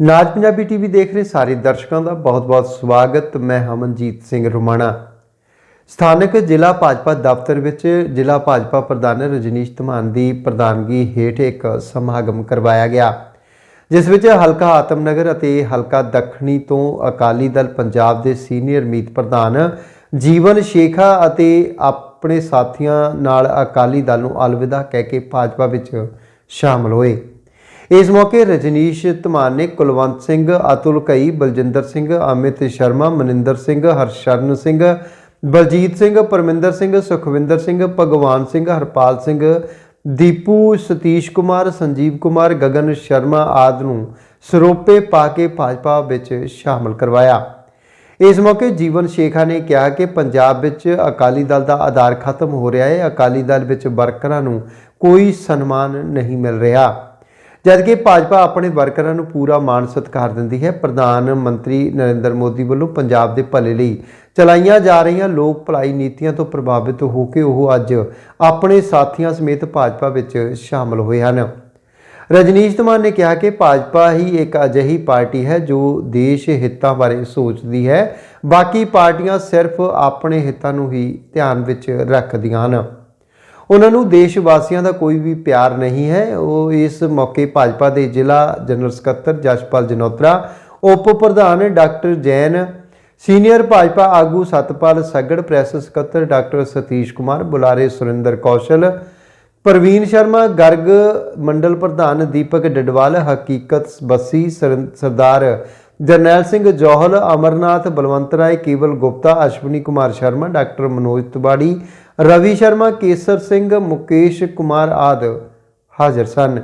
ਨਾਜ Punjabi TV ਦੇਖ ਰਹੇ ਸਾਰੇ ਦਰਸ਼ਕਾਂ ਦਾ ਬਹੁਤ-ਬਹੁਤ ਸਵਾਗਤ। ਮੈਂ ਹਮਨਜੀਤ ਸਿੰਘ ਰੁਮਾਣਾ। ਸਥਾਨਕ ਜ਼ਿਲ੍ਹਾ ਭਾਜਪਾ ਦਫ਼ਤਰ ਵਿੱਚ ਜ਼ਿਲ੍ਹਾ ਭਾਜਪਾ ਪ੍ਰਧਾਨ ਰਜਨੀਸ਼ ਧਮਾਨ ਦੀ ਪ੍ਰਧਾਨਗੀ ਹੇਠ ਇੱਕ ਸਮਾਗਮ ਕਰਵਾਇਆ ਗਿਆ, ਜਿਸ ਵਿੱਚ ਹਲਕਾ ਆਤਮਨਗਰ ਅਤੇ ਹਲਕਾ ਦੱਖਣੀ ਤੋਂ ਅਕਾਲੀ ਦਲ ਪੰਜਾਬ ਦੇ ਸੀਨੀਅਰ ਮੀਤ ਪ੍ਰਧਾਨ ਜੀਵਨ ਸ਼ੇਖਾ ਅਤੇ ਆਪਣੇ ਸਾਥੀਆਂ ਨਾਲ ਅਕਾਲੀ ਦਲ ਨੂੰ ਅਲਵਿਦਾ ਕਹਿ ਕੇ ਭਾਜਪਾ ਵਿੱਚ ਸ਼ਾਮਲ ਹੋਏ। ਇਸ ਮੌਕੇ ਰਜਨੀਸ਼ ਧਮਾਨ ਨੇ ਕੁਲਵੰਤ ਸਿੰਘ, ਅਤੁਲ ਕਈ ਬਲਜਿੰਦਰ ਸਿੰਘ, ਅਮਿਤ ਸ਼ਰਮਾ, ਮਨਿੰਦਰ ਸਿੰਘ, ਹਰਸ਼ਰਨ ਸਿੰਘ, ਬਲਜੀਤ ਸਿੰਘ, ਪਰਮਿੰਦਰ ਸਿੰਘ, ਸੁਖਵਿੰਦਰ ਸਿੰਘ, ਭਗਵਾਨ ਸਿੰਘ, ਹਰਪਾਲ ਸਿੰਘ, ਦੀਪੂ, ਸਤੀਸ਼ ਕੁਮਾਰ, ਸੰਜੀਵ ਕੁਮਾਰ, ਗਗਨ ਸ਼ਰਮਾ ਆਦਿ ਨੂੰ ਸਰੋਪੇ ਪਾ ਕੇ ਭਾਜਪਾ ਵਿੱਚ ਸ਼ਾਮਲ ਕਰਵਾਇਆ। ਇਸ ਮੌਕੇ ਜੀਵਨ ਸ਼ੇਖਾ ਨੇ ਕਿਹਾ ਕਿ ਪੰਜਾਬ ਵਿੱਚ ਅਕਾਲੀ ਦਲ ਦਾ ਆਧਾਰ ਖਤਮ ਹੋ ਰਿਹਾ ਹੈ। ਅਕਾਲੀ ਦਲ ਵਿੱਚ ਵਰਕਰਾਂ ਨੂੰ ਕੋਈ ਸਨਮਾਨ ਨਹੀਂ ਮਿਲ ਰਿਹਾ। ਜਦਕਿ ਭਾਜਪਾ ਆਪਣੇ ਵਰਕਰਾਂ ਨੂੰ ਪੂਰਾ ਮਾਣ ਸਤਿਕਾਰ ਦਿੰਦੀ ਹੈ, ਪ੍ਰਧਾਨ ਮੰਤਰੀ ਨਰਿੰਦਰ ਮੋਦੀ ਵੱਲੋਂ ਪੰਜਾਬ ਦੇ ਭਲੇ ਲਈ ਚਲਾਈਆਂ ਜਾ ਰਹੀਆਂ ਲੋਕ ਭਲਾਈ ਨੀਤੀਆਂ ਤੋਂ ਪ੍ਰਭਾਵਿਤ ਹੋ ਕੇ ਉਹ ਅੱਜ ਆਪਣੇ ਸਾਥੀਆਂ ਸਮੇਤ ਭਾਜਪਾ ਵਿੱਚ ਸ਼ਾਮਲ ਹੋਏ ਹਨ। ਰਜਨੀਸ਼ ਧਮਾਨ ਨੇ ਕਿਹਾ ਕਿ ਭਾਜਪਾ ਹੀ ਇੱਕ ਅਜਿਹੀ ਪਾਰਟੀ ਹੈ ਜੋ ਦੇਸ਼ ਹਿੱਤਾਂ ਬਾਰੇ ਸੋਚਦੀ ਹੈ। ਬਾਕੀ ਪਾਰਟੀਆਂ ਸਿਰਫ ਆਪਣੇ ਹਿੱਤਾਂ ਨੂੰ ਹੀ ਧਿਆਨ ਵਿੱਚ ਰੱਖਦੀਆਂ ਹਨ। ਉਹਨਾਂ ਨੂੰ ਦੇਸ਼ ਵਾਸੀਆਂ ਦਾ ਕੋਈ ਵੀ ਪਿਆਰ ਨਹੀਂ ਹੈ। ਉਹ ਇਸ ਮੌਕੇ ਭਾਜਪਾ ਦੇ ਜ਼ਿਲ੍ਹਾ ਜਨਰਲ ਸਕੱਤਰ ਜਸ਼ਪਾਲ ਜਨੋਤਰਾ, ਉਪ ਪ੍ਰਧਾਨ ਡਾਕਟਰ ਜੈਨ, ਸੀਨੀਅਰ ਭਾਜਪਾ ਆਗੂ ਸਤਪਾਲ ਸੱਗੜ, ਪ੍ਰੈਸ ਸਕੱਤਰ ਡਾਕਟਰ ਸਤੀਸ਼ ਕੁਮਾਰ, ਬੁਲਾਰੇ ਸੁਰਿੰਦਰ ਕੌਸ਼ਲ, ਪ੍ਰਵੀਨ ਸ਼ਰਮਾ, ਗਰਗ ਮੰਡਲ ਪ੍ਰਧਾਨ ਦੀਪਕ ਡਡਵਾਲ, ਹਕੀਕਤ ਬੱਸੀ ਸਰਦਾਰ ਜਰਨੈਲ ਸਿੰਘ ਜੋਹਲ, ਅਮਰਨਾਥ ਬਲਵੰਤ ਰਾਏ, ਕੇਵਲ ਗੁਪਤਾ, ਅਸ਼ਵਨੀ ਕੁਮਾਰ ਸ਼ਰਮਾ, ਡਾਕਟਰ ਮਨੋਜ ਤਿਵਾੜੀ, ਰਵੀ ਸ਼ਰਮਾ, ਕੇਸਰ ਸਿੰਘ, ਮੁਕੇਸ਼ ਕੁਮਾਰ ਆਦਿ ਹਾਜ਼ਰ ਸਨ।